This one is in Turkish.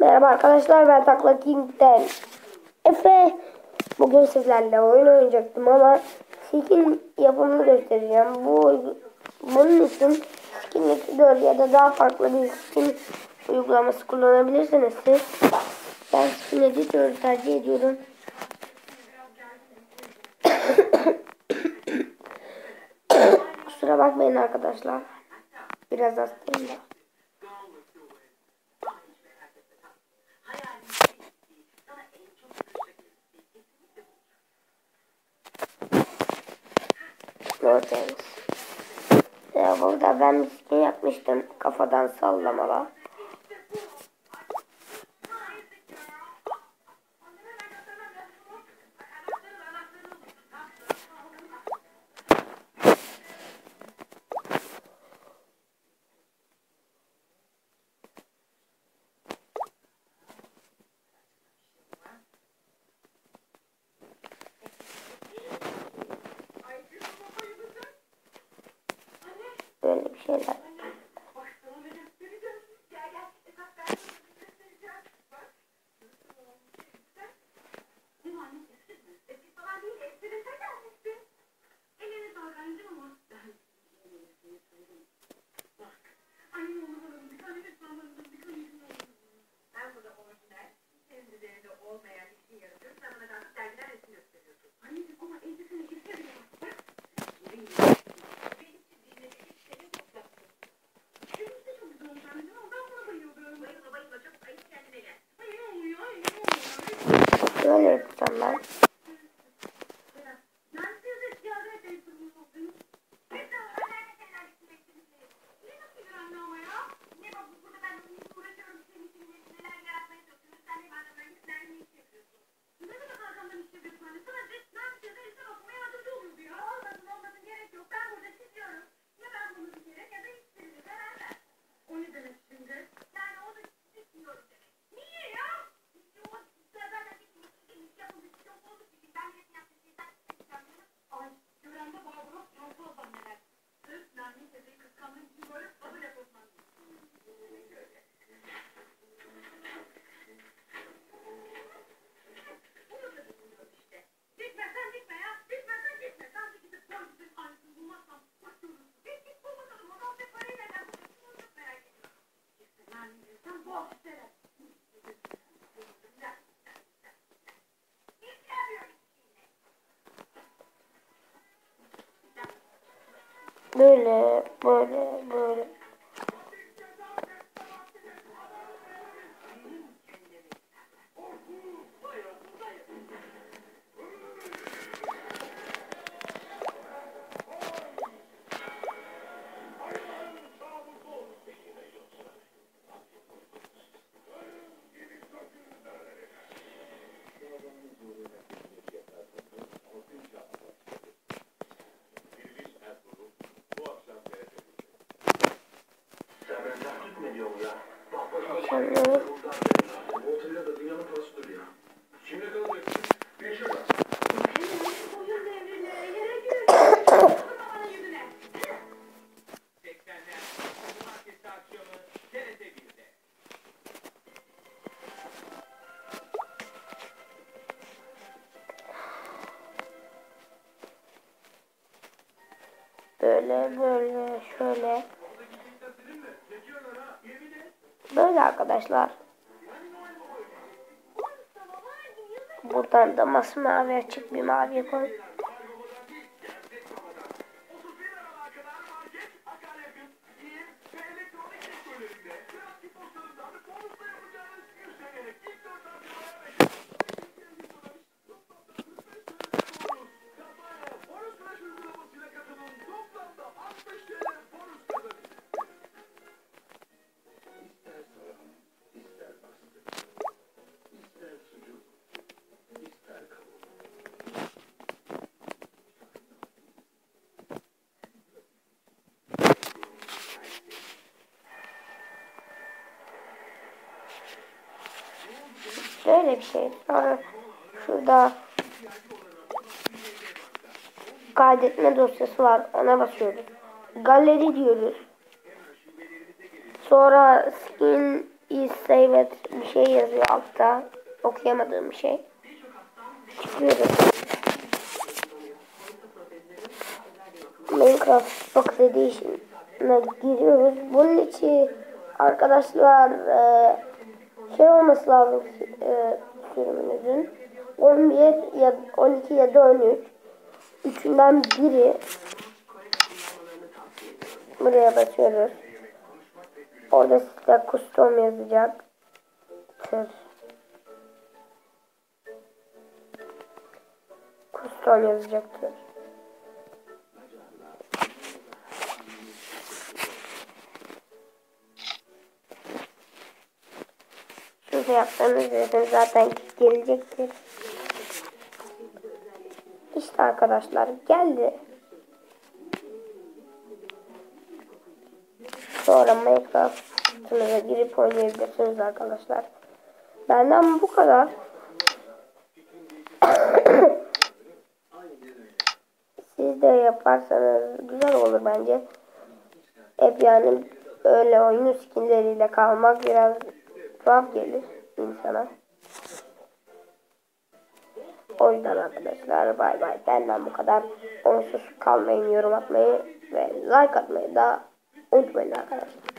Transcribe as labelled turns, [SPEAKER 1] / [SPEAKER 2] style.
[SPEAKER 1] Merhaba arkadaşlar ben Takla King'den. Efe Bugün sizlerle oyun oynayacaktım ama skin yapımını göstereceğim. Bu Bunun için skin editor ya da daha farklı bir skin uygulaması kullanabilirsiniz siz. Ben skin editor tercih ediyorum. Kusura bakmayın arkadaşlar. Biraz hastayım da Gördünüz. Ya burada ben skin yapmıştım kafadan Yeah. Sallamalar. Böyle bir şeyler. Böyle yapacağım ben. Böyle, böyle, böyle. Böyle, böyle, şöyle. Böyle arkadaşlar. Buradan da masmavi açık bir mavi koy. Böyle bir şey. Sonra şurada kaydetme dosyası var. Ona basıyoruz. Galeri diyoruz. Sonra skin is
[SPEAKER 2] private bir şey yazıyor altta. Okuyamadığım bir şey. Çıkıyoruz. Minecraft Box Edition'a giriyoruz. Bunun için arkadaşlar e, şey olması lazım e, sürümünüzün 11 ya 12 ya da 13 üçünden biri buraya basıyoruz. Orada size custom yazacak. Tır. Custom yazacaktır. Şurada yaptığınız resim zaten gelecektir. İşte arkadaşlar geldi. Sonra Minecraft'ınıza girip oynayabilirsiniz arkadaşlar. Benden bu kadar. Siz de yaparsanız güzel olur bence. Hep yani öyle oyun skinleriyle kalmak biraz tuhaf gelir insana. O yüzden arkadaşlar bay bay. Benden bu kadar. Onsuz kalmayın, yorum atmayı ve like atmayı da unutmayın arkadaşlar.